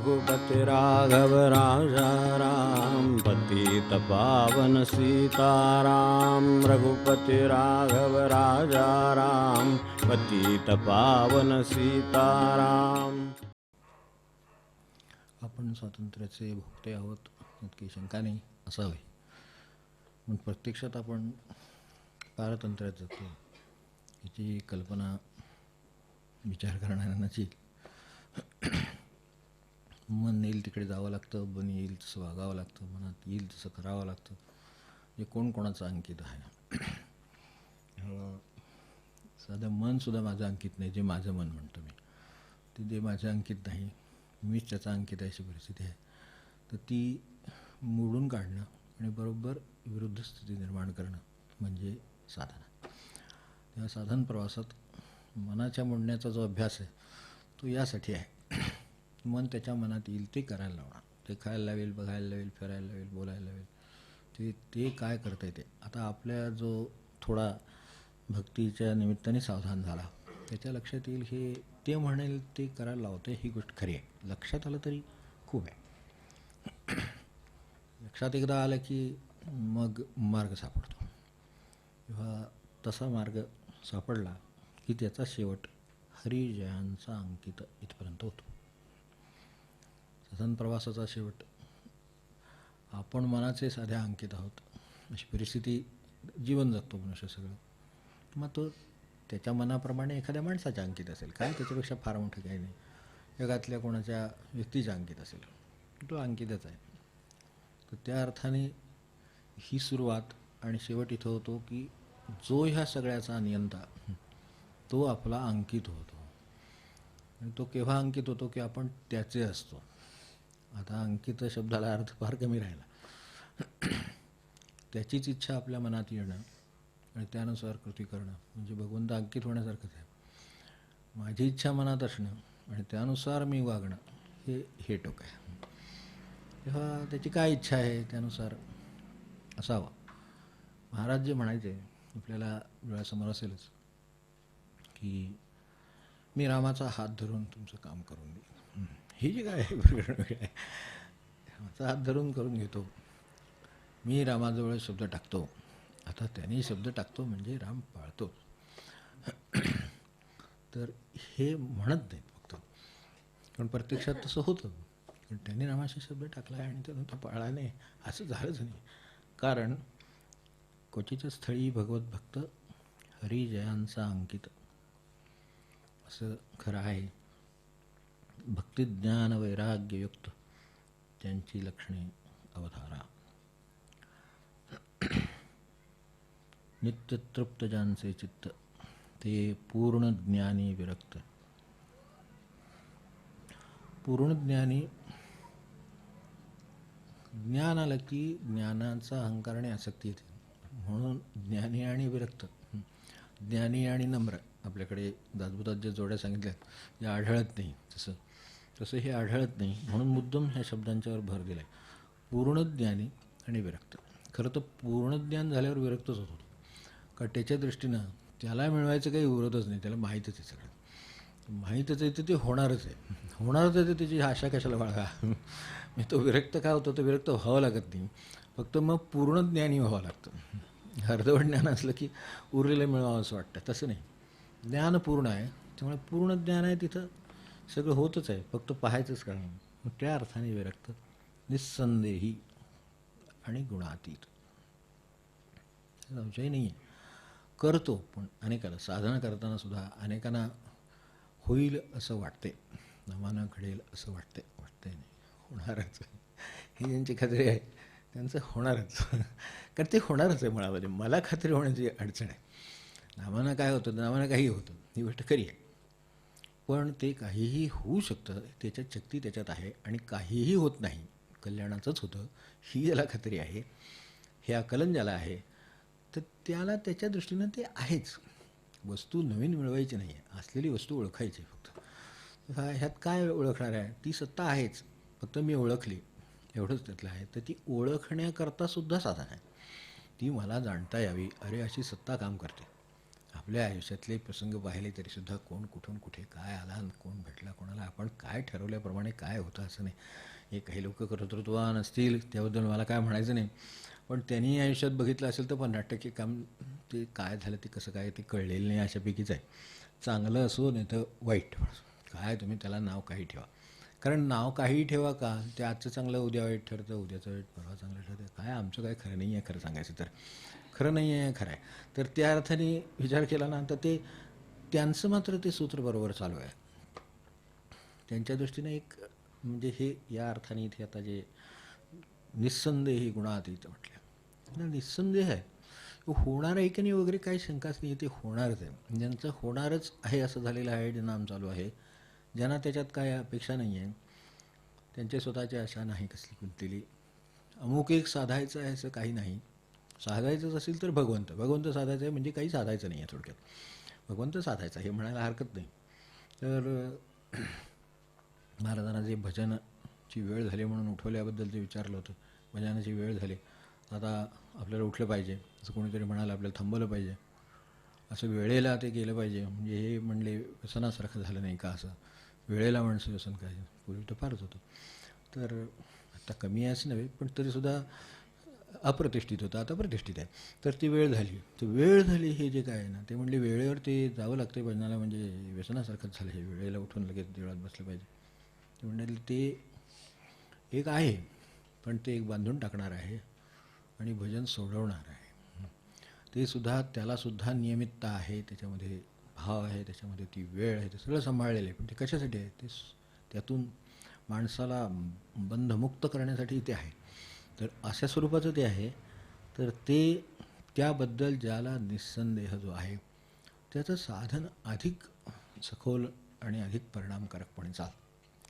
रघुपति राघव राजा राम पतित पावन सीताराम। रघुपति राघव राजा राम पतित पावन सीताराम। आपण स्वातंत्र्याचे भोगते आहोत इतकी शंका नाही असावी. पण प्रत्यक्षात आपण पारतंत्र्यात जातो. याची कल्पना विचार करणाऱ्यांनाची. मन येईल तिकडे जावं लागतं मन येईल तसं वागावं लागतं मनात येईल तसं करावं लागतं. म्हणजे कोण कोणाचं अंकित आहे? साधं मनसुद्धा माझं अंकित नाही जे माझं मन म्हणतो मी. ते जे माझं अंकित नाही मीच त्याचा अंकित आहे अशी परिस्थिती आहे. तर ती मोडून काढणं आणि बरोबर विरुद्ध स्थिती निर्माण करणं म्हणजे साधना. तेव्हा साधन प्रवासात मनाच्या मोडण्याचा जो अभ्यास आहे तो यासाठी आहे. मन त्याच्या मनात येईल ते करायला लावणार. ते खायला लावेल बघायला लावेल फिरायला लावेल बोलायला लावेल. ते ते काय करता येते आता आपल्या जो थोडा भक्तीच्या निमित्ताने सावधान झाला. त्याच्या लक्षात येईल हे ते म्हणेल ते करायला लावते ही गोष्ट खरी आहे. लक्षात आलं तरी खूप आहे. लक्षात एकदा आलं की मग मार्ग सापडतो. किंवा तसा मार्ग सापडला की त्याचा शेवट हरिजयांचा अंकित इथपर्यंत होतो. साधन प्रवासाचा शेवट. आपण मनाचे साध्या अंकित आहोत. अशी परिस्थिती जीवन जगतो मनुष्य सगळं. मग तो त्याच्या मनाप्रमाणे एखाद्या माणसाच्या अंकित असेल. काय त्याच्यापेक्षा फार मोठं काही नाही. जगातल्या कोणाच्या व्यक्तीच्या अंकित असेल. तो अंकितच आहे. तर त्या अर्थाने ही सुरुवात आणि शेवट इथं होतो की जो ह्या सगळ्याचा नियंता तो आपला अंकित होतो. आणि तो केव्हा अंकित होतो की आपण त्याचे असतो. आता अंकित शब्दाला अर्थ फार कमी राहिला. त्याचीच इच्छा आपल्या मनात येणं आणि त्यानुसार कृती करणं म्हणजे भगवंत अंकित होण्यासारखंच आहे. माझी इच्छा मनात असणं आणि त्यानुसार मी वागणं हे हे टोक आहे. तेव्हा त्याची काय इच्छा आहे? त्यानुसार असावं. महाराज जे म्हणायचे आपल्याला डोळ्यासमोर असेलच की मी रामाचा हात धरून तुमचं काम करून देईन. हे जे काय प्रकरण काय रामाचा हात धरून करून घेतो. मी रामाजवळ शब्द टाकतो. आता त्यांनी शब्द टाकतो म्हणजे राम पाळतो. तर हे म्हणत नाहीत फक्त. पण प्रत्यक्षात तसं होतं. पण त्यांनी रामाशी शब्द टाकला आहे आणि त्यानं तो पाळला नाही. असं झालंच नाही. कारण क्वचितच स्थळी भगवत भक्त हरिजयांचा अंकित. असं खरं आहे. भक्तिज्ञान वैराग्ययुक्त त्यांची लक्षणे अवधारा. नित्यतृप्त ज्यांचे चित्त ते पूर्ण ज्ञानी विरक्त. पूर्ण ज्ञानी ज्ञान आलं की ज्ञानाचा अहंकार आणि आसक्ती येते. म्हणून ज्ञानी आणि विरक्त ज्ञानी आणि नम्र आपल्याकडे दासबोधात ज्या जोड्या सांगितल्या त्या आढळत नाही. तसं तसं हे आढळत नाही. म्हणून मुद्दम ह्या शब्दांच्यावर भर दिला आहे पूर्ण ज्ञानी आणि विरक्त. खरं तर पूर्ण ज्ञान झाल्यावर विरक्तच होतो. का त्याच्या दृष्टीनं त्याला मिळवायचं काही उरतच नाही. त्याला माहीतच आहे सगळं. माहीतच आहे तर ते होणारच आहे. होणारच आहे तर त्याची आशा कशाला बाळगा? मी तो विरक्त काय होतो? तो विरक्त व्हावं लागत नाही. फक्त मग पूर्ण ज्ञानी व्हावं लागतं. अर्धवट ज्ञान असलं की उरलेलं मिळवावं असं वाटतं. तसं नाही. ज्ञान पूर्ण आहे. त्यामुळे पूर्ण ज्ञान आहे तिथं. सगळं होतच आहे फक्त पाहायचंच कारण मग त्या अर्थाने विरक्त निस्संदेही आणि गुणातीत. संशय नाही आहे. करतो पण अनेकाला साधना करताना सुद्धा अनेकांना होईल असं वाटते. नामानं घडेल असं वाटते. वाटते नाही. होणारच. ही ज्यांची खात्री आहे त्यांचं होणारच. कारण ते होणारच आहे मुळामध्ये. मला खात्री होण्याची अडचण आहे. नामानं काय होतं? नामानं काही होतं. ही गोष्ट खरी आहे. पण ते काहीही होऊ शकतं. त्याच्यात शक्ती त्याच्यात आहे आणि काहीही होत नाही. कल्याणाचंच होतं. ही ज्याला खात्री आहे हे आकलन ज्याला आहे तर त्याला त्याच्या दृष्टीनं ते आहेच. वस्तू नवीन मिळवायची नाही. आहे असलेली वस्तू ओळखायची फक्त. ह्यात काय ओळखणार आहे? ती सत्ता आहेच. फक्त मी ओळखली. एवढंच त्यातलं आहे. तर ती ओळखण्याकरता सुद्धा साधन आहे. ती मला जाणता यावी. अरे अशी सत्ता काम करते. आपल्या आयुष्यातले प्रसंग पाहिले तरीसुद्धा कोण कुठून कुठे काय आला आणि कोण भेटला कोणाला आपण काय ठरवल्याप्रमाणे काय होतं असं नाही. हे काही लोक कर्तृत्ववान असतील त्याबद्दल मला काय म्हणायचं नाही. पण त्यांनी आयुष्यात बघितलं असेल तर पन्नास टक्के काम ते काय झालं ते कसं काय ते कळलेलं नाही अशापैकीच आहे. चांगलं असो नाही तर वाईट. काय तुम्ही त्याला नाव काही ठेवा. कारण नाव काही ठेवा का? ते आजचं चांगलं उद्या वाईट ठरतं उद्याचं वाईट परवा चांगलं ठरतं. काय आमचं काय खरं नाही आहे खरं सांगायचं तर. खरं नाही आहे खरं आहे तर त्या अर्थाने विचार केला ना तर ते त्यांचं मात्र ते सूत्र बरोबर चालू आहे. त्यांच्या दृष्टीने एक म्हणजे हे या अर्थाने इथे आता जे निस्संदेही गुणातीत म्हटलं. निस्संदेह आहे. होणार आहे की नाही वगैरे काही शंकाच नाही ते होणारच आहे. ज्यांचं होणारच आहे असं झालेलं आहे जे नाम चालू आहे ज्यांना त्याच्यात काय अपेक्षा नाही आहे त्यांच्या स्वतःची आशा नाही कसली कोणतीली. अमुक एक साधायचं आहे असं काही नाही. साधायचंच असेल तर भगवंत. भगवंत साधायचं आहे म्हणजे काही साधायचं नाही आहे थोडक्यात. भगवंत साधायचा हे म्हणायला हरकत नाही. तर महाराजांना जे भजनाची वेळ झाली म्हणून उठवल्याबद्दल जे विचारलं होतं भजनाची वेळ झाली. आता आपल्याला उठलं पाहिजे. असं कोणीतरी म्हणालं आपल्याला थांबवलं पाहिजे. असं वेळेला ते गेलं पाहिजे. म्हणजे हे म्हणले व्यसनासारखं झालं नाही का असं. वेळेला माणसं व्यसन काय? पूर्वी तर फारच होतं. तर आता कमी आहे असं नव्हे पण तरीसुद्धा अप्रतिष्ठित होतं आता प्रतिष्ठित आहे. तर ती वेळ झाली. तर वेळ झाली हे जे काय आहे ना ते म्हणले वेळेवर ते जावं लागते भजनाला म्हणजे व्यसनासारखंच झालं हे. वेळेला उठून लगेच देवळात बसलं पाहिजे. ते म्हणले ते एक आहे पण ते एक बांधून टाकणार आहे आणि भजन सोडवणार आहे. ते सुद्धा त्यालासुद्धा नियमितता आहे त्याच्यामध्ये भाव आहे त्याच्यामध्ये ती वेळ आहे ते सगळं सांभाळलेलं आहे. पण ते कशासाठी आहे? ते त्यातून माणसाला बंधमुक्त करण्यासाठी ते आहे. तर अशा स्वरूपाचं ते आहे. तर ते त्याबद्दल ज्याला निस्संदेह जो आहे त्याचं साधन अधिक सखोल आणि अधिक परिणामकारकपणे चाल.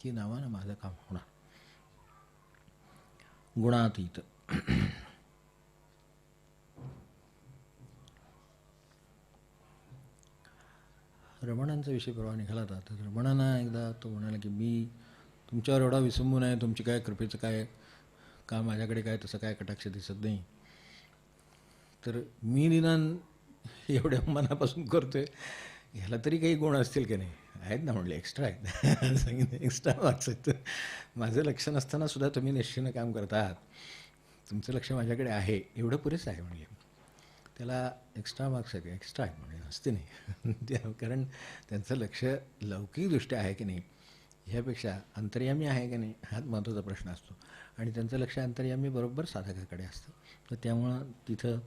की नावानं माझं काम होणार. गुणातीत. रमणांचा विषय परवा निघाला होता. तर रमणांना एकदा तो म्हणाला की मी तुमच्यावर एवढा विसंबून आहे तुमची काय कृपेचं काय का माझ्याकडे काय तसं काय कटाक्ष दिसत नाही? तर मी निदान एवढ्या मनापासून करतोय. ह्याला तरी काही गुण असतील की नाही? आहेत ना म्हणले एक्स्ट्रा आहेत. सांगितलं एक्स्ट्रा मार्क्स आहेत. माझं लक्ष नसताना सुद्धा तुम्ही निश्चयनं काम करत आहात तुमचं लक्ष माझ्याकडे आहे. एवढं पुरेसं आहे म्हणजे त्याला एक्स्ट्रा मार्क्स आहे एक्स्ट्रा आहेत म्हणजे असते नाही. त्या कारण त्यांचं लक्ष लौकिकदृष्ट्या आहे की नाही? ह्यापेक्षा अंतर्यामी आहे की नाही? हाच महत्त्वाचा प्रश्न असतो. आणि त्यांचं लक्ष अंतर्यामी बरोबर साधकाकडे असतं. तर त्यामुळं तिथं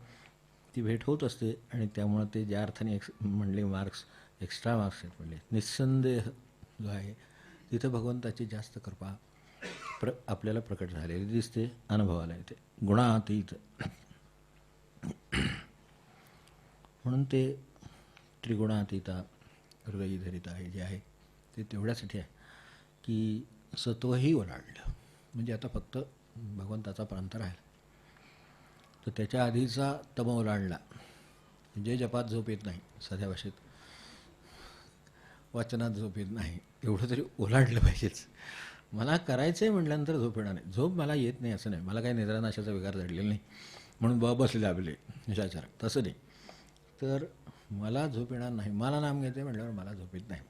ती भेट होत असते आणि त्यामुळं ते ज्या अर्थाने एक्स म्हणले मार्क्स एक्स्ट्रा मार्क्स आहेत म्हणले निस्संदेह जो आहे तिथं भगवंताची जास्त कृपा प्र आपल्याला प्रकट झालेली दिसते अनुभवाला येते. गुणातीत. म्हणून ते त्रिगुणातीता हृदयधरिता हे जे आहे ते तेवढ्यासाठी आहे की सत्वही ओलांडलं. म्हणजे आता फक्त भगवंताचा प्रांत राहिला. तर त्याच्या आधीचा तम ओलांडला. जे जपात झोप येत नाही साध्या भाषेत वाचनात झोप येत नाही एवढं तरी ओलांडलं पाहिजेच. मला करायचं आहे म्हटल्यानंतर झोप येणार नाही. झोप मला येत नाही असं नाही. मला काही निद्रानाशाचा विकार जडलेला नाही. म्हणून ब बसले आपले निशाचार. तसं नाही. तर मला झोप येणार नाही. मला नाम घेते म्हटल्यावर मला झोप येत नाही.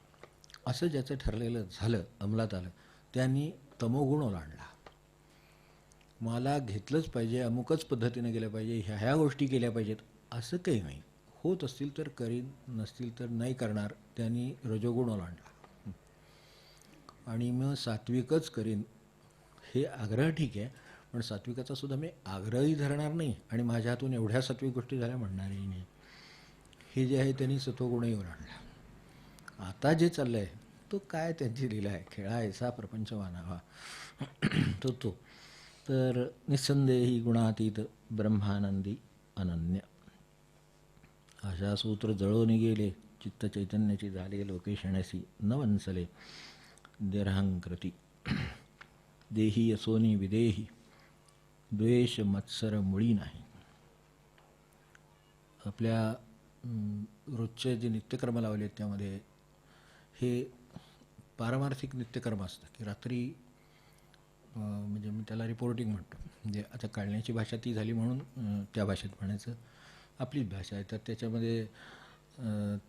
असं ज्याचं ठरलेलं झालं अंमलात आलं त्यांनी तमोगुण ओलांडला. मला घेतलंच पाहिजे अमुकच पद्धतीनं गेलं पाहिजे ह्या ह्या गोष्टी केल्या पाहिजेत असं काही नाही. होत असतील तर करीन नसतील तर नाही करणार त्यांनी रजोगुण ओलांडला. आणि मग सात्विकच करीन हे आग्रह ठीक आहे पण सात्विकाचा सुद्धा मी आग्रहही धरणार नाही आणि माझ्या हातून एवढ्या सात्विक गोष्टी झाल्या म्हणणारही नाही. हे जे आहे त्यांनी सत्वगुणही ओलांडला. आता जे चाललं आहे तो काय त्यांची लिला आहे? खेळायचा प्रपंच मानावा तो तो. तर निस्संदेही गुणातीत ब्रह्मानंदी अनन्य. अशा सूत्र जळोनी गेले चित्त चैतन्याची झाले लोकेशणसी न वंसले देरहंकृती. देही असोनी विदेही द्वेष मत्सर मुळी नाही. आपल्या रोजचे जे नित्यकर्म लावले आहेत त्यामध्ये हे पारमार्थिक नित्यकर्म असतं की रात्री म्हणजे मी त्याला रिपोर्टिंग म्हणतो. म्हणजे आता काढण्याची भाषा ती झाली म्हणून त्या भाषेत म्हणायचं आपलीच भाषा आहे. तर त्याच्यामध्ये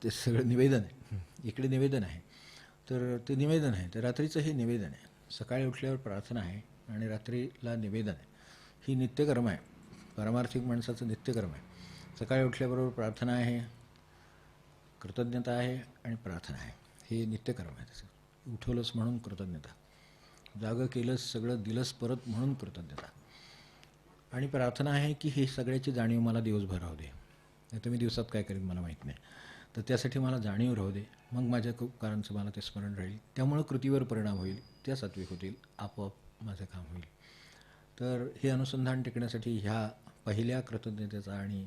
ते सगळं निवेदन आहे. इकडे निवेदन आहे. तर ते निवेदन आहे. तर रात्रीचं हे निवेदन आहे. सकाळी उठल्यावर प्रार्थना आहे आणि रात्रीला निवेदन आहे. ही नित्यकर्म आहे. पारमार्थिक माणसाचं नित्यकर्म आहे. सकाळी उठल्याबरोबर प्रार्थना आहे कृतज्ञता आहे आणि प्रार्थना आहे. हे नित्यकर्म आहे. त्याचं उठवलंच म्हणून कृतज्ञता. जागं केलंच सगळं दिलंच परत म्हणून कृतज्ञता. आणि प्रार्थना आहे की हे सगळ्याची जाणीव मला दिवसभर राहू दे. नाही तर मी दिवसात काय करेन मला माहीत नाही. तर त्यासाठी मला जाणीव राहू दे. मग माझ्या खूप कारांचं मला ते स्मरण राहील. त्यामुळं कृतीवर परिणाम होईल. त्या सात्विक होतील. आपोआप माझं काम होईल. तर हे अनुसंधान टिकण्यासाठी ह्या पहिल्या कृतज्ञतेचा आणि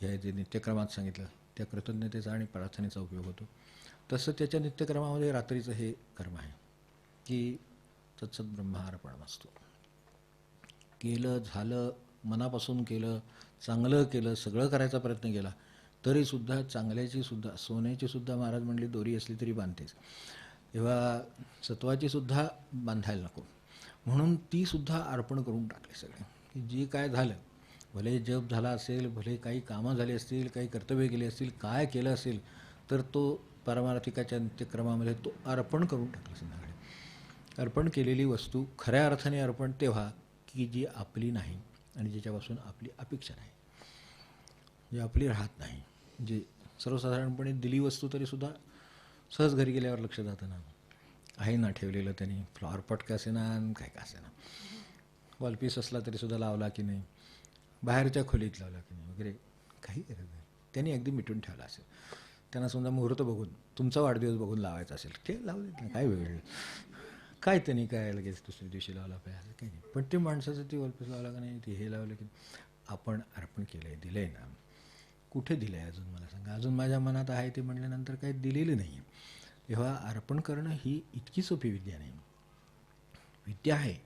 ह्या जे नित्यक्रमात सांगितलं त्या कृतज्ञतेचा आणि प्रार्थनेचा उपयोग होतो. तसं त्याच्या नित्यक्रमामध्ये रात्रीचं हे कर्म आहे. की तत्सत ब्रह्मार्पण असतो केलं झालं मनापासून केलं चांगलं केलं सगळं करायचा प्रयत्न केला तरीसुद्धा चांगल्याची सुद्धा सोन्याची सुद्धा महाराज म्हणली दोरी असली तरी बांधतेच तेव्हा सत्वाची सुद्धा बांधायला नको. म्हणून ती सुद्धा अर्पण करून टाकली सगळे. की जी काय झालं भले जप झाला असेल भले काही कामं झाली असतील काही कर्तव्य केली असतील काय केलं असेल तर तो पारमार्थिकाच्या नित्यक्रमामध्ये तो अर्पण करून टाकला संध्याकाळी अर्पण केलेली वस्तू खऱ्या अर्थाने अर्पण तेव्हा की जी आपली नाही आणि ज्याच्यापासून आपली अपेक्षा नाही. जी आपली राहत नाही. जे सर्वसाधारणपणे दिली वस्तू तरीसुद्धा सहज घरी गेल्यावर लक्ष जातं ना. आहे ना ठेवलेलं त्यांनी फ्लॉवर पॉट का असेना आणि काय का असेना. वॉलपीस असला तरीसुद्धा लावला की नाही. बाहेरच्या खोलीत लावला की नाही. वगैरे काही गरज नाही. त्यांनी अगदी मिटून ठेवला असेल. त्यांना समजा मुहूर्त बघून तुमचा वाढदिवस बघून लावायचा असेल ते लावू देत ना काय वेळ काय त्यांनी काय लगेच दुसऱ्या दिवशी लावला पाहिजे असं काही नाही. पण ते माणसाचं ती वॉलपीस लावला का नाही ते हे लावलं की आपण अर्पण केलं आहे दिलं आहे ना. कुठे दिलं आहे अजून मला सांगा? अजून माझ्या मनात आहे ते म्हणल्यानंतर काही दिलेलं नाही तेव्हा अर्पण करणं ही इतकी सोपी विद्या नाही. विद्या आहे.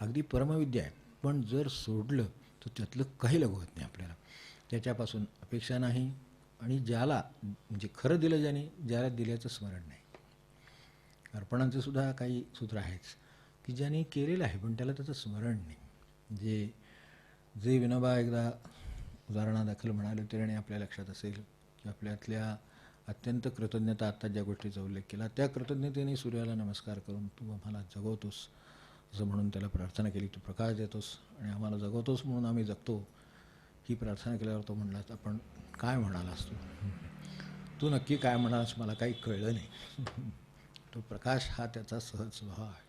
अगदी परमविद्या आहे. पण जर सोडलं तर त्यातलं काही लघु होत नाही आपल्याला. त्याच्यापासून अपेक्षा नाही. आणि ज्याला म्हणजे खरं दिलं ज्याने ज्याला दिल्याचं स्मरण नाही. अर्पणांचे सुद्धा काही सूत्र आहेच की ज्याने केलेलं आहे पण त्याला त्याचं स्मरण नाही. जे जे विनोबा एकदा उदाहरणादाखल म्हणाले होते आणि आपल्या लक्षात असेल की आपल्यातल्या अत्यंत कृतज्ञता आत्ता ज्या गोष्टीचा उल्लेख केला त्या कृतज्ञतेने सूर्याला नमस्कार करून तू आम्हाला जगवतोस असं म्हणून त्याला प्रार्थना केली तू प्रकाश देतोस आणि आम्हाला जगवतोस म्हणून आम्ही जगतो. ही प्रार्थना केल्यावर तो म्हणला आपण काय म्हणालास तू? तू नक्की काय म्हणालास मला काही कळलं नाही. तो प्रकाश हा त्याचा सहज स्वभाव आहे.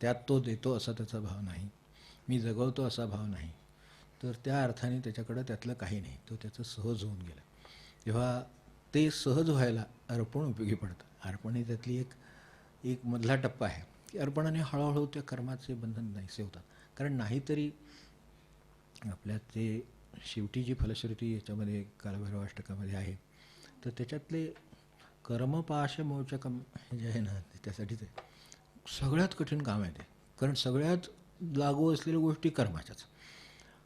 त्यात तो देतो असा त्याचा भाव नाही. मी जगवतो असा भाव नाही. तर त्या अर्थाने त्याच्याकडं त्यातलं काही नाही. तो त्याचं सहज होऊन गेलं. तेव्हा ते सहज व्हायला अर्पण उपयोगी पडतं. अर्पण ही त्यातली एक एक मधला टप्पा आहे. की अर्पणाने हळूहळू त्या कर्माचे बंधन नाहीसे होतात कारण नाहीतरी आपल्यात ते शेवटी जी फलश्रुती याच्यामध्ये कालभैरवाष्टकामध्ये आहे तर त्याच्यातले कर्मपाशमोचकम हे जे आहे ना त्यासाठीच आहे सगळ्यात कठीण काम आहे ते. कारण सगळ्यात लागू असलेल्या गोष्टी कर्माच्याच.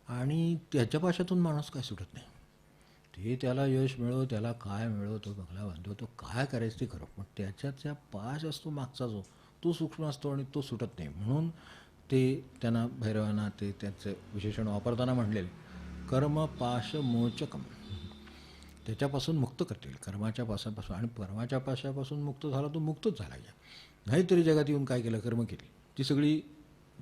आणि त्याच्या पाशातून माणूस काय सुटत नाही. ते त्याला यश मिळो त्याला काय मिळो तो बंगला बांधव तो काय करायचं ते करो. पण त्याच्यात त्या पाश असतो मागचा जो तो सूक्ष्म असतो आणि तो सुटत नाही. म्हणून ते त्यांना भैरवांना ते त्याचं विशेषण वापरताना म्हणलेले कर्म पाश मोचकम त्याच्यापासून मुक्त करतील कर्माच्या पासापासून. आणि कर्माच्या पाशापासून मुक्त झाला तो मुक्तच झाला या. नाहीतरी जगात येऊन काय केलं? कर्म केली. ती सगळी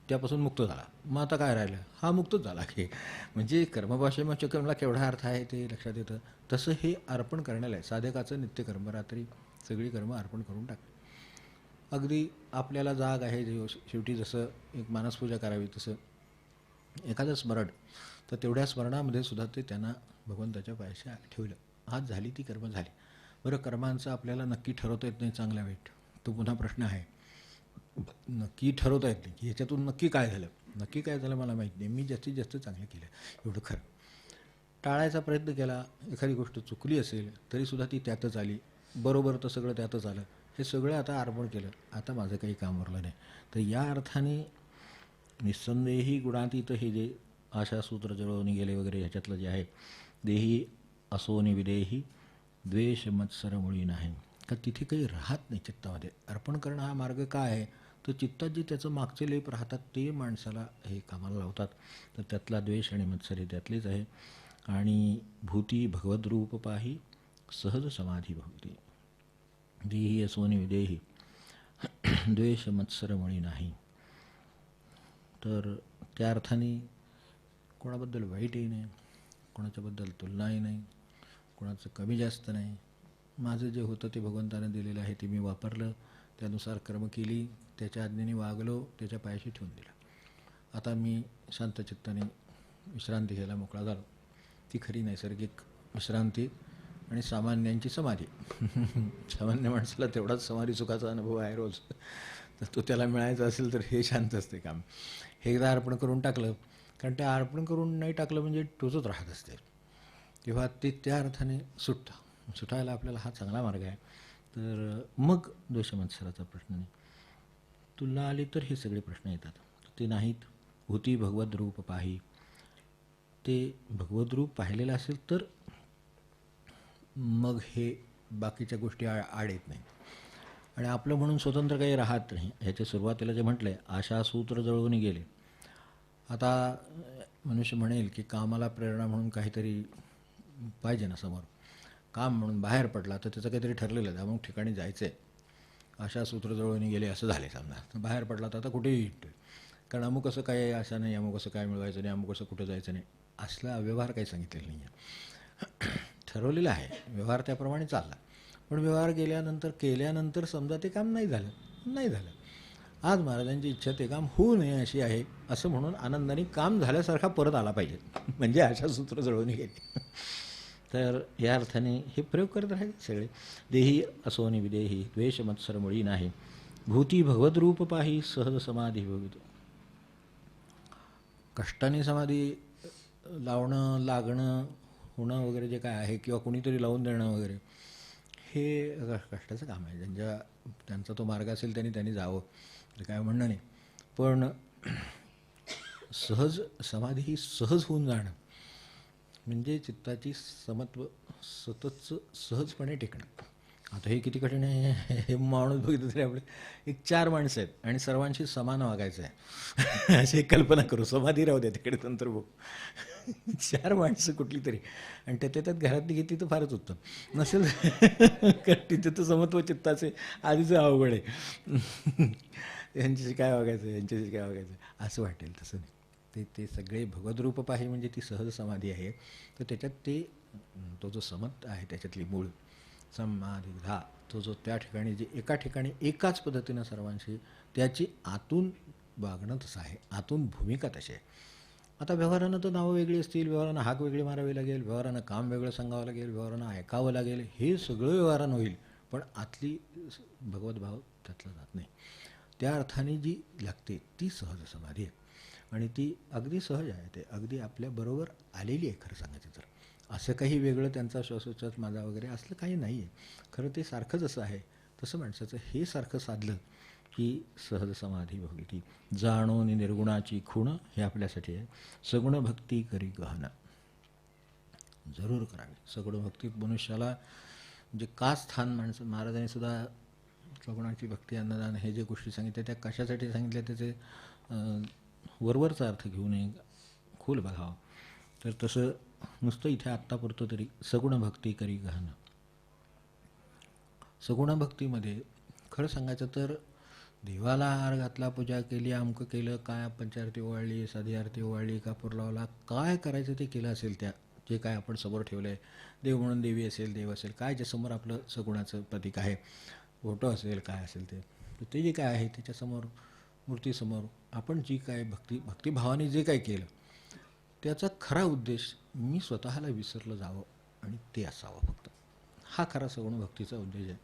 त्यापासून मुक्त झाला. मग आता काय राहिलं? हा मुक्तच झाला की. म्हणजे कर्मभाषेमध्ये कर्मला केवढा अर्थ आहे ते लक्षात येतं. तसं हे अर्पण करण्याला आहे. साधकाचं नित्यकर्म रात्री सगळी कर्म अर्पण करून टाकली. अगदी आपल्याला जाग आहे जे शेवटी जसं एक मानसपूजा करावी तसं. एखादं स्मरण तर तेवढ्या स्मरणामध्ये सुद्धा ते त्यांना भगवंताच्या पायाशी ठेवलं. आज झाली ती कर्म झाली. बरं कर्मांचं आपल्याला नक्की ठरवता येत नाही चांगला वाईट तो पुन्हा प्रश्न आहे. नक्की ठरवता येत नाही. की ह्याच्यातून नक्की काय झालं? नक्की काय झालं मला माहीत नाही. मी जास्तीत जास्त चांगलं केलं. एवढं खरं. टाळायचा प्रयत्न केला. एखादी गोष्ट चुकली असेल तरीसुद्धा ती त्यातच आली. बरोबर तर सगळं त्यातच आलं. हे सगळं आता अर्पण केलं. आता माझं काही काम उरलं नाही. तर या अर्थाने निस्संदेही गुणातीत हे जे आशासूत्र जळवून गेले वगैरे ह्याच्यातलं जे आहे देही असोनी विदेही द्वेष मत्सर मुळी नाही. का तिथे काही राहत नाही चित्तामध्ये. अर्पण करणं हा मार्ग काय आहे? तर चित्तात जे त्याचं मागचे लेप राहतात ते माणसाला हे कामाला लावतात. तर त्यातला द्वेष आणि मत्सर हे त्यातलेच आहे. आणि भूती भगवद्रूप पाही सहज समाधी भवती. देही असोनी विदेही द्वेष मत्सरमणी नाही. तर त्या अर्थाने कोणाबद्दल वाईटही नाही कोणाच्याबद्दल तुलनाही नाही कोणाचं कमी जास्त नाही. माझं जे होतं ते भगवंतानं दिलेलं आहे ते मी वापरलं. त्यानुसार कर्म केली त्याच्या आज्ञेने वागलो त्याच्या पायाशी ठेवून दिलं. आता मी शांतचित्ताने विश्रांती घ्यायला मोकळा झालो. ती खरी नैसर्गिक विश्रांती आणि सामान्यांची समाधी. सामान्य माणसाला तेवढाच समाधी सुखाचा अनुभव आहे रोज. तर तो त्याला मिळायचा असेल तर हे शांत असते काम. हे एकदा अर्पण करून टाकलं कारण ते अर्पण करून नाही टाकलं म्हणजे टोचत राहत असते. तेव्हा ते त्या अर्थाने सुटतं. सुटायला आपल्याला हा चांगला मार्ग आहे. तर मग दोषमत्सराचा प्रश्न नाही. तुला आली तर हे सगळे प्रश्न येतात. ते नाहीत. होती भगवत रूप पाही. ते भगवत रूप पाहिलेलं असेल तर मग हे बाकीच्या गोष्टी आ आड येत नाही आणि आपलं म्हणून स्वतंत्र काही राहत नाही. ह्याच्या सुरुवातीला जे म्हटलं आहे आशा सूत्र जळवून गेले. आता मनुष्य म्हणेल की कामाला प्रेरणा म्हणून काहीतरी पाहिजे ना समोर. काम म्हणून बाहेर पडला तर त्याचं काहीतरी ठरलेलं आहे. अमुक ठिकाणी जायचं आहे अशा सूत्रजवळून गेले असं झाले समजा. तर बाहेर पडला तर आता कुठेही हिटतोय कारण अमुक असं काय आहे, अशा नाही अमुक असं काय मिळवायचं नाही अमुक असं कुठं जायचं नाही. असला व्यवहार काही सांगितलेला नाही आहे ठरवलेलं आहे. व्यवहार त्याप्रमाणे चालला. पण व्यवहार गेल्यानंतर केल्यानंतर समजा ते काम नाही झालं. नाही झालं. आज महाराजांची इच्छा ते काम होऊ नये अशी आहे असं म्हणून आनंदाने काम झाल्यासारखा परत आला पाहिजे. म्हणजे अशा सूत्र जळवून गेली. तर या अर्थाने हे प्रयोग करत राहिले सगळे. देही असोनी विदेही द्वेष मत्सर मुळी नाही. भूती भगवत रूप पाही सहज समाधी भवित कष्टाने समाधी लावणं लागणं होणं वगैरे जे काय आहे किंवा कुणीतरी लावून देणं वगैरे हे कष्टाचं काम आहे. ज्यांच्या त्यांचा तो मार्ग असेल त्यांनी त्यांनी जावं. काय म्हणणं नाही. पण सहज समाधी ही सहज होऊन जाणं. म्हणजे चित्ताची समत्व सतत सहजपणे टेकणं. आता हे किती कठीण आहे हे माणूस बघितलं तरी आपले एक चार माणसं आहेत आणि सर्वांशी समान वागायचं आहे. अशी कल्पना करू समाधी राहू द्या तिकडे तंत्र बघू चार माणसं कुठली तरी. आणि त्यात त्यात घरातली घेतली तर फारच उत्तम. नसेल कारण तिथे तर समत्व चित्ताचे आधीच अवघड आहे. यांच्याशी काय वागायचं यांच्याशी काय वागायचं? असं वाटेल तसं नाही. ते ते सगळे भगवद्रूप आहे म्हणजे ती सहज समाधी आहे. तर त्याच्यात ते तो जो समत आहे त्याच्यातली मूळ समाधी धा तो जो त्या ठिकाणी जे एका ठिकाणी एकाच पद्धतीनं सर्वांशी त्याची आतून वागणं तसं आहे. आतून भूमिका तशी आहे. आता व्यवहारानं तर नावं वेगळी असतील व्यवहारानं हाक वेगळी मारावी लागेल व्यवहारानं काम वेगळं सांगावं लागेल व्यवहारानं ऐकावं लागेल हे सगळं व्यवहारानं होईल. पण आतली स- भगवत भाव त्यातला जात नाही. त्या अर्थाने जी लागते ती सहज समाधी आहे. आणि ती अगदी सहज आहे. ते अगदी आपल्याबरोबर आलेली आहे खरं सांगायचं तर. असं काही वेगळं त्यांचा श्वासोच्छ्वास माझा वगैरे असलं काही नाही आहे खरं ते सारखं जसं आहे तसं माणसाचं हे सारखं साधलं की सहज समाधी भगती जाणून निर्गुणाची खूण हे आपल्यासाठी आहे. सगुण भक्ती करी गहन. जरूर करावी. सगुण भक्तीत मनुष्याला जे का स्थान माणसं महाराजांनी सुद्धा सगुणाची भक्ती अन्नदान हे जे गोष्टी सांगितल्या त्या कशासाठी सांगितल्या त्याचे वरवरचा अर्थ घेऊ नये खोल बघावा तर तसं नुसतं इथे आत्तापुरतं तरी सगुण भक्ती करी गहन. सगुण भक्तीमध्ये खरं सांगायचं तर देवाला हार घातला पूजा केली अमकं केलं काय पंचारती ओवाळली साधी आरती ओवाळली कापूर लावला काय करायचं ते केलं असेल त्या जे काय आपण समोर ठेवलं आहे देव म्हणून देवी असेल देव असेल काय जे समोर आपलं सगुणाचं प्रतीक आहे फोटो असेल काय असेल ते. तर ते जे काय आहे त्याच्यासमोर मूर्तीसमोर आपण जी काय भक्ती भक्तिभावाने जे काय केलं त्याचा खरा उद्देश मी स्वतःला विसरलं जावं आणि ते असावं फक्त. हा खरा सगुण भक्तीचा उद्देश आहे.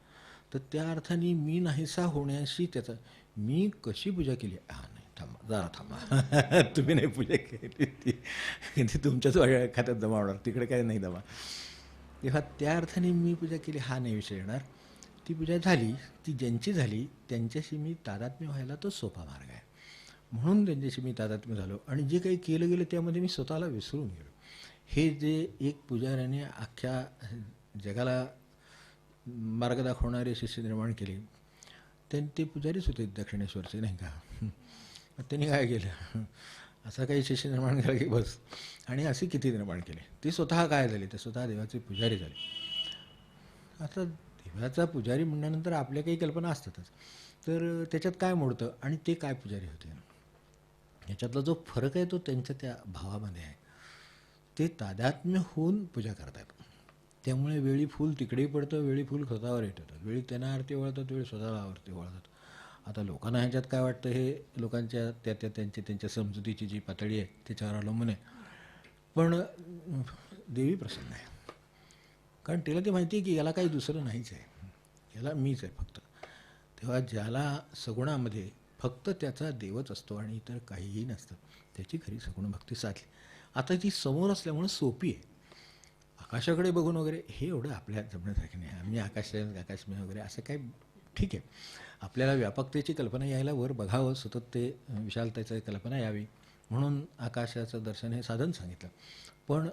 तर त्या अर्थाने मी नाहीसा होण्याशी त्याचा मी कशी पूजा केली? हा नाही थांबा जरा थांबा. तुम्ही नाही पूजा केली ती. ती तुमच्याच खात्यात जमा होणार तिकडे काय नाही जमा. तेव्हा त्या अर्थाने मी पूजा केली हा नाही विषय येणार. ती पूजा झाली ती ज्यांची झाली त्यांच्याशी मी तादात्म्य व्हायला तो सोपा मार्ग आहे. म्हणून त्यांच्याशी मी तादात्म्य झालो आणि जे काही केलं गेलं त्यामध्ये मी स्वतःला विसरून गेलो. हे जे एक पुजाऱ्याने अख्ख्या जगाला मार्ग दाखवणारे शिष्य निर्माण केले त्यां ते पुजारीच होते दक्षिणेश्वरचे नाही का? त्यांनी काय केलं? असा काही शिष्य निर्माण केला की बस. आणि असे किती निर्माण केले? ते स्वतः काय झाले? ते स्वतः देवाचे पुजारी झाले. आता देवाचा पुजारी म्हणल्यानंतर आपल्या काही कल्पना असतातच. तर त्याच्यात काय मोडतं आणि ते काय पुजारी होते? याच्यातला जो फरक आहे तो त्यांच्या त्या भावामध्ये आहे. ते तादात्म्य होऊन पूजा करतात. त्यामुळे वेळी फूल तिकडेही पडतं वेळी फूल स्वतःवर येतात वेळी त्यांना आरती वळतात वेळी स्वतःला आरती वळतात. आता लोकांना ह्याच्यात काय वाटतं हे? लोकांच्या त्या त्या त्यांची त्यांच्या समजुतीची जी पातळी आहे त्याच्यावर अवलंबून आहे. पण देवी प्रसन्न आहे. कारण तिला ते माहिती आहे की याला काही दुसरं नाहीच आहे. याला मीच आहे फक्त. तेव्हा ज्याला सगुणामध्ये फक्त त्याचा देवच असतो आणि इतर काहीही नसतं त्याची खरी सगुण भक्ती साधली. आता ती समोर असल्यामुळं सोपी आहे. आकाशाकडे बघून वगैरे हे एवढं आपल्या जमण्यासारखं नाही. आम्ही आकाश आकाशमय वगैरे असं काय ठीक आहे. आपल्याला व्यापकतेची कल्पना यायला वर बघावं सतत ते विशालतेची कल्पना यावी म्हणून आकाशाचं दर्शन हे साधन सांगितलं. पण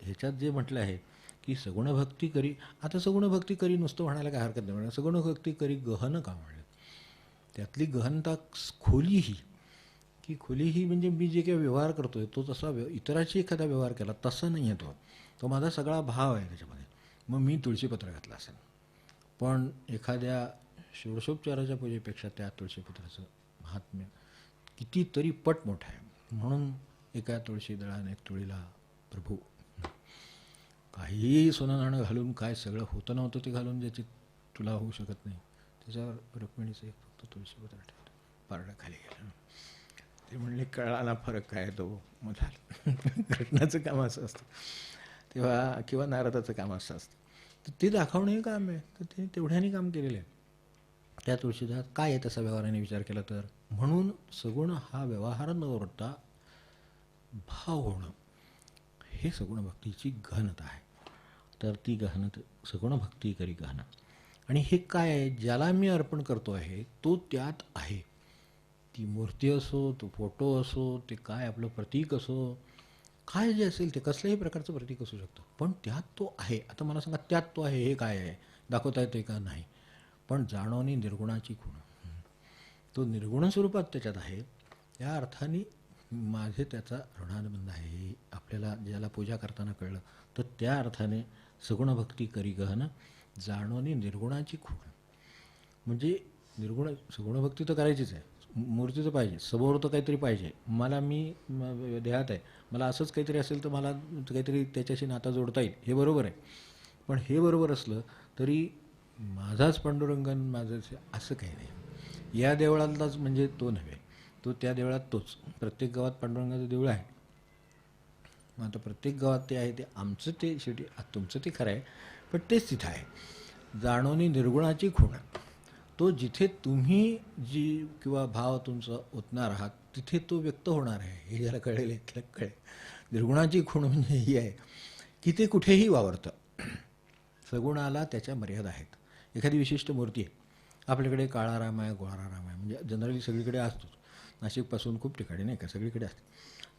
ह्याच्यात जे म्हटलं आहे की सगुण भक्ती करी. आता सगुण भक्ती करी नुसतं म्हणायला काय हरकत नाही. म्हणा सगुण भक्ती करी गहन का म्हणलं? त्यातली गहनता खोली ही. की खोली ही म्हणजे मी जे काही व्यवहार करतोय तो तसा व्य इतराशी एखादा व्यवहार केला तसा नाही आहे तो. तो माझा सगळा भाव आहे त्याच्यामध्ये. मग मी तुळशीपत्र घातलं असेल. पण एखाद्या षोडशोपचाराच्या पूजेपेक्षा त्या तुळशीपत्राचं महात्म्य कितीतरी पट मोठं आहे. म्हणून एका तुळशी दळाने तुळीला प्रभू काहीही सोनं नाणं घालून काय सगळं होतं नव्हतं ते घालून ज्याची तुला होऊ शकत नाही. त्याच्यावर रुक्मिणीचं एक फक्त तुळशीपत्र ठेवलं. पारडं खाली गेलं. ते म्हणले कळाला ना फरक काय तो मग घटनाचं काम असं असतं. तेव्हा किंवा नारदाचं काम असं असतं. तर ते दाखवणं हे काम आहे. तर ते तेवढ्याने काम केलेलं आहे. त्या तुळशीदात काय आहे तसा व्यवहाराने विचार केला तर? म्हणून सगुण हा व्यवहार न ओरडता भाव होणं. हे सगुण भक्तीची गहनता आहे. तर ती गहनत सगुण भक्ती करी गहना आणि हे काय आहे? ज्याला मी अर्पण करतो आहे तो त्यात आहे. ती मूर्ती असो तो फोटो असो ते काय आपलं प्रतीक असो काय जे असेल ते कसल्याही प्रकारचं प्रतीक असू शकतं. पण त्यात तो आहे. आता मला सांगा त्यात तो आहे हे काय आहे? दाखवता येते का? नाही. पण जाणवणी निर्गुणाची खूण. तो निर्गुण स्वरूपात त्याच्यात आहे. त्या अर्थाने माझे त्याचा ऋणानुबंध आहे हे आपल्याला ज्याला पूजा करताना कळलं तर त्या अर्थाने सगुण भक्ती करी गहन जाणवणी निर्गुणाची खूण. म्हणजे निर्गुण सगुण भक्ती तर करायचीच आहे. मूर्ती तर पाहिजे समोर तर काहीतरी पाहिजे. मला मी म- देहात आहे. मला असंच काहीतरी असेल तर मला काहीतरी त्याच्याशी नाता जोडता येईल. हे बरोबर आहे. पण हे बरोबर असलं तरी माझाच पांडुरंगन माझं असं काही नाही. या देवळातलाच म्हणजे तो नव्हे. तो त्या देवळात तोच. प्रत्येक गावात पांडुरंगाचं देऊळ आहे. मग आता प्रत्येक गावात ते आहे ते आमचं ते शेवटी तुमचं ते खरं आहे पण तेच तिथं आहे. जाणवणी निर्गुणाची खूण. तो जिथे तुम्ही जी किंवा भाव तुमचा ओतणार आहात तिथे तो व्यक्त होणार आहे. हे ज्याला कळेल त्याला कळेल. निर्गुणाची खूण म्हणजे ही आहे की ते कुठेही वावरतं. सगुणाला त्याच्या मर्यादा आहेत. एखादी विशिष्ट मूर्ती आहे. आपल्याकडे काळा राम आहे गोळा राम आहे. म्हणजे जनरली सगळीकडे असतोच. नाशिकपासून खूप ठिकाणी नाही का सगळीकडे असते.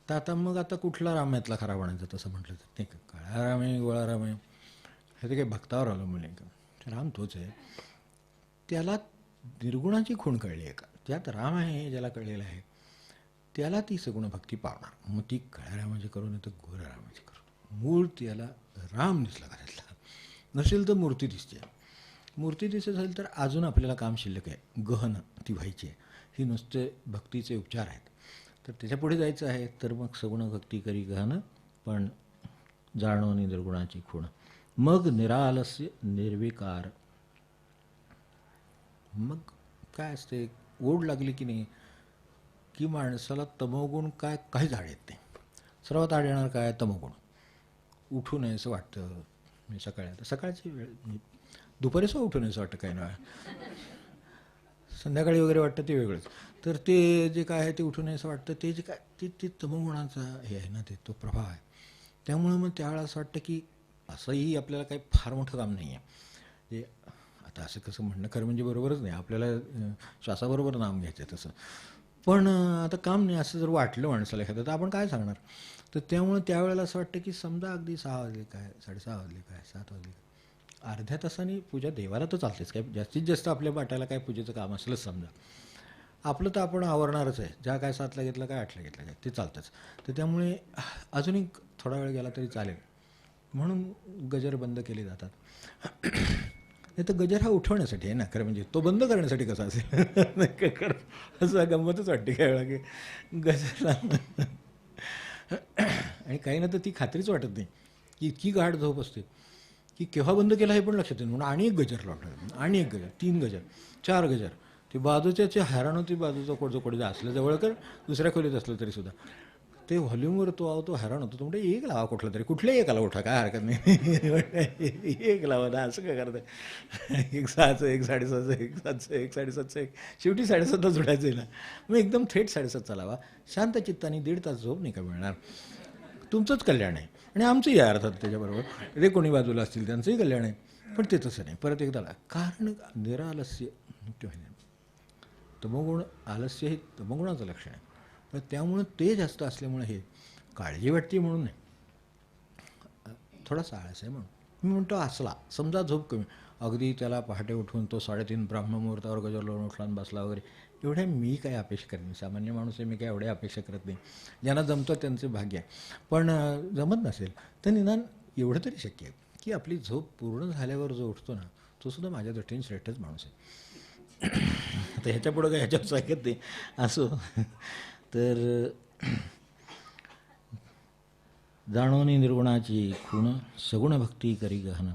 तर आता मग आता कुठला राम यातला खरा म्हणायचा तसं म्हटलं तर नाही का काळा राम आहे गोळा राम आहे. हे तर काही भक्तावर अवलंबून मुले का? राम तोच आहे. त्याला निर्गुणाची खूण कळली आहे का? त्यात राम आहे ज्याला कळलेलं आहे. त्याला ती सगुण भक्ती पावणार. मग ती काळ्या रामाची करू नाही तर गोऱ्या रामाची करू मूळ त्याला राम दिसला घरातला. नसेल तर मूर्ती दिसते. मूर्ती दिसत असेल तर अजून आपल्याला काम शिल्लक आहे. गहन ती व्हायची आहे. ही नुसते भक्तीचे उपचार आहेत. तर त्याच्या पुढे जायचं आहे तर मग सगुण भक्ती करी गहन पण जाणवणी निर्गुणाची खूण. मग निरालस्य निर्विकार. मग काय असते ओढ लागली की नाही की माणसाला तमोगुण काय काही झाड येत नाही. सर्वात आड येणार काय तमोगुण. उठू नये असं वाटतं मी सकाळी. आता सकाळची वेळ दुपारीसुद्धा दुपारी सुद्धा उठू नये असं वाटतं काय ना. संध्याकाळी वगैरे वाटतं ते वेगळंच. तर ते जे काय आहे ते उठून असं वाटतं ते जे काय ते ते तमोगुणाचा हे आहे ना ते तो प्रभाव आहे. त्यामुळं मग त्यावेळेला असं वाटतं की असंही आपल्याला काही फार मोठं काम नाही आहे. जे आता असं कसं म्हणणं खरं म्हणजे बरोबरच नाही. आपल्याला श्वासाबरोबर नाम घ्यायचं आहे तसं. पण आता काम नाही असं जर वाटलं माणसाला एखादं तर आपण काय सांगणार? तर त्यामुळं त्यावेळेला असं वाटतं की समजा अगदी सहा वाजले काय साडेसहा वाजले काय सात वाजले काय. अर्ध्या तासाने पूजा देवाला तर चालतेच. काय जास्तीत जास्त आपल्या वाटायला काय पूजेचं काम असलंच समजा. आपलं तर आपण आवरणारच आहे. ज्या काय सातला घेतलं काय आठला घेतलं काय ते चालतंच. तर त्यामुळे अजून एक थोडा वेळ गेला तरी चालेल. म्हणून गजर बंद केले जातात. नाही तर गजर हा उठवण्यासाठी आहे ना. खरं म्हणजे तो बंद करण्यासाठी कसा असेल? खरं असं गंमतच वाटते काय वेळा की गजरला आणि काही ना तर ती खात्रीच वाटत नाही. की इतकी गाढ झोप असते. की केव्हा बंद केला हे पण लक्षात येईल म्हणून आणि एक गजर लागला आणि एक गजर तीन गजर चार गजर. ते बाजूच्याचे हैराण होती बाजूचा कोड जो कोडी असलं जवळ कर दुसऱ्या खोलीत असलं तरी सुद्धा. ते व्हॉल्यूमवर तो आहो तो हैराण होतो. तो म्हणजे एक लावा कुठला तरी. कुठल्याही एकाला उठा काय हरकत नाही. एक लावा ना असं काय करतं एक सहाचं एक साडेसहाचं एक सातचं एक साडेसातचं एक. शेवटी साडेसातला जोडायचं आहे ना. मग एकदम थेट साडेसातचा लावा. शांत चित्ताने दीड तास झोप नाही का मिळणार? तुमचंच कल्याण आहे. आणि आमचंही आहे अर्थात त्याच्याबरोबर. जे कोणी बाजूला असतील त्यांचंही कल्याण आहे. पण ते तसं नाही. परत एकदा कारण निरालस्य म्हणजे तमोगुण आलस्य हे तमोगुणाचं लक्षण आहे. पण त्यामुळं ते जास्त असल्यामुळे हे काळजी वाटते म्हणून नाही. थोडासा आळस आहे म्हणून. मी म्हणतो असला. समजा झोप कमी. अगदी त्याला पहाटे उठून तो साडेतीन ब्राह्ममुहूर्तावर गजर लावून उठला आणि बसला वगैरे. एवढ्या मी काय अपेक्षा करत नाही. सामान्य माणूस आहे मी काय एवढ्या अपेक्षा करत नाही. ज्यांना जमतं त्यांचे भाग्य आहे. पण जमत नसेल तर निदान एवढं तरी शक्य आहे की आपली झोप पूर्ण झाल्यावर जो उठतो ना तो सुद्धा माझ्या दृष्टीने श्रेष्ठच माणूस आहे. आता ह्याच्या पुढं काय ह्याच्यावर सांगत नाही. असो. तर जाणवणी निर्गुणाची खूण सगुण भक्ती करी गहन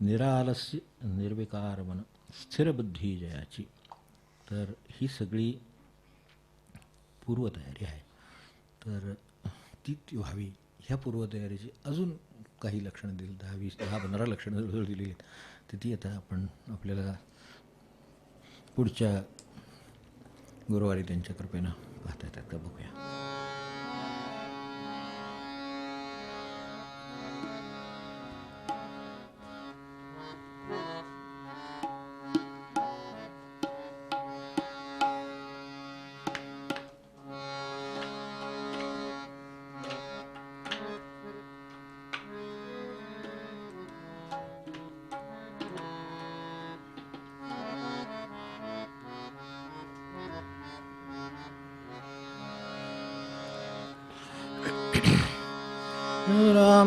निरालस्य निर्विकार मन स्थिर बुद्धी जयाची. तर ही सगळी पूर्वतयारी आहे. तर ती ती व्हावी ह्या पूर्वतयारीची अजून काही लक्षणं दिली दहा वीस दहा पंधरा लक्षणं जवळ दिलेली आहेत. तर ती आता आपण आपल्याला पुढच्या गुरुवारी त्यांच्या कृपेनं पाहता येतात. का बघूया.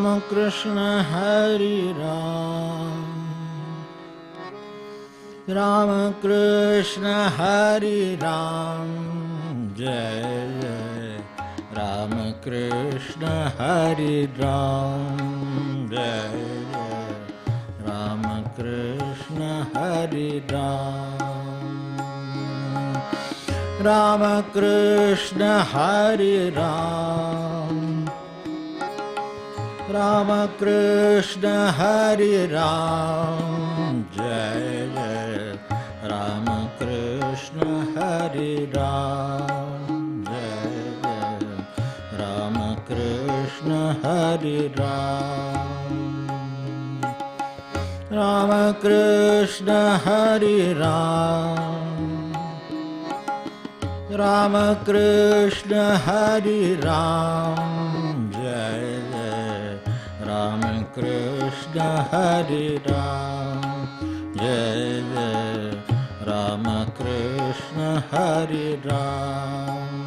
राम कृष्ण हरि राम। राम कृष्ण हरि राम। जय जय। राम कृष्ण हरि राम। जय जय। राम कृष्ण हरि राम। राम कृष्ण हरि राम। राम कृष्ण हरि राम जय जय। राम कृष्ण हरि राम जय जय। राम कृष्ण हरि राम। राम कृष्ण हरि राम। राम कृष्ण हरि राम जय जय। राम कृष्ण हरि राम। जय जय राम कृष्ण हरि राम।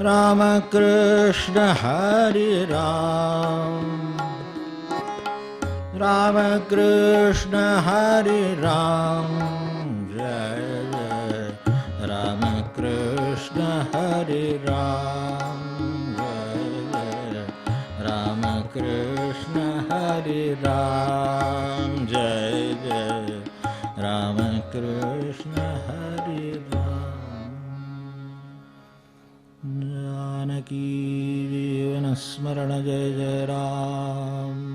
राम कृष्ण हरि राम। राम कृष्ण हरि राम। जय जय राम कृष्ण हरि राम कृष्ण हरि राम जय जय। राम कृष्ण हरि राम। जानकी जीवन स्मरण जय जय राम